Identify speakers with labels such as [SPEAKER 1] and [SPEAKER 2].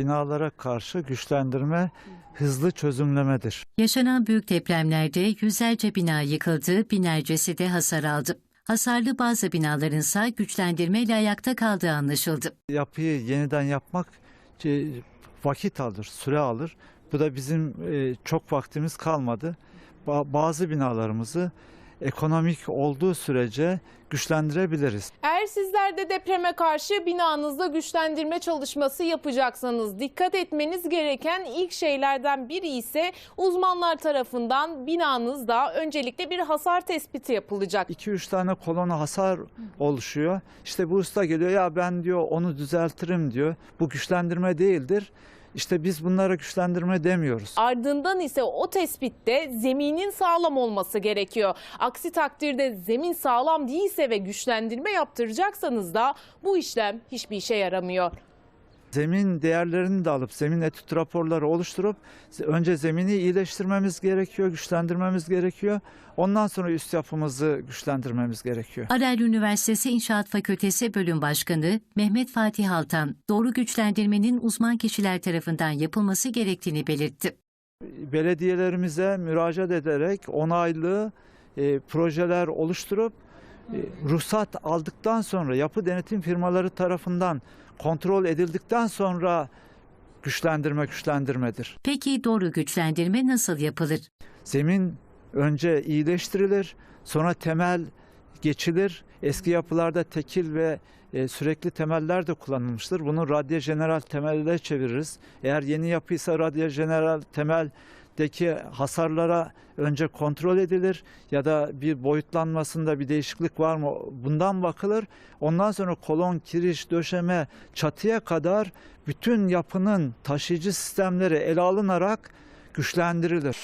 [SPEAKER 1] Binalara karşı güçlendirme hızlı çözümlemedir.
[SPEAKER 2] Yaşanan büyük depremlerde yüzlerce bina yıkıldı, binlercesi de hasar aldı. Hasarlı bazı binalarınsa güçlendirmeyle ayakta kaldığı anlaşıldı.
[SPEAKER 1] Yapıyı yeniden yapmak e, vakit alır, süre alır. Bu da bizim e, çok vaktimiz kalmadı. Ba- Bazı binalarımızı ekonomik olduğu sürece güçlendirebiliriz.
[SPEAKER 3] Eğer sizler de depreme karşı binanızda güçlendirme çalışması yapacaksanız dikkat etmeniz gereken ilk şeylerden biri ise uzmanlar tarafından binanızda öncelikle bir hasar tespiti yapılacak.
[SPEAKER 1] 2-3 tane kolona hasar oluşuyor. İşte bu usta geliyor ya ben diyor onu düzeltirim diyor. Bu güçlendirme değildir. İşte biz bunlara güçlendirme demiyoruz.
[SPEAKER 3] Ardından ise o tespitte zeminin sağlam olması gerekiyor. Aksi takdirde zemin sağlam değilse ve güçlendirme yaptıracaksanız da bu işlem hiçbir işe yaramıyor.
[SPEAKER 1] Zemin değerlerini de alıp zemin etüt raporları oluşturup önce zemini iyileştirmemiz gerekiyor, güçlendirmemiz gerekiyor. Ondan sonra üst yapımızı güçlendirmemiz gerekiyor.
[SPEAKER 2] Arel Üniversitesi İnşaat Fakültesi Bölüm Başkanı Mehmet Fatih Altan, doğru güçlendirmenin uzman kişiler tarafından yapılması gerektiğini belirtti.
[SPEAKER 1] Belediyelerimize müracaat ederek onaylı e, projeler oluşturup ruhsat aldıktan sonra yapı denetim firmaları tarafından kontrol edildikten sonra güçlendirme güçlendirmedir.
[SPEAKER 2] Peki doğru güçlendirme nasıl yapılır?
[SPEAKER 1] Zemin önce iyileştirilir, sonra temel geçilir. Eski yapılarda tekil ve e, sürekli temeller de kullanılmıştır. Bunu radyo general temelle çeviririz. Eğer yeni yapıysa radyo general temeldeki hasarlara önce kontrol edilir ya da bir boyutlanmasında bir değişiklik var mı bundan bakılır. Ondan sonra kolon, kiriş, döşeme, çatıya kadar bütün yapının taşıyıcı sistemleri ele alınarak güçlendirilir.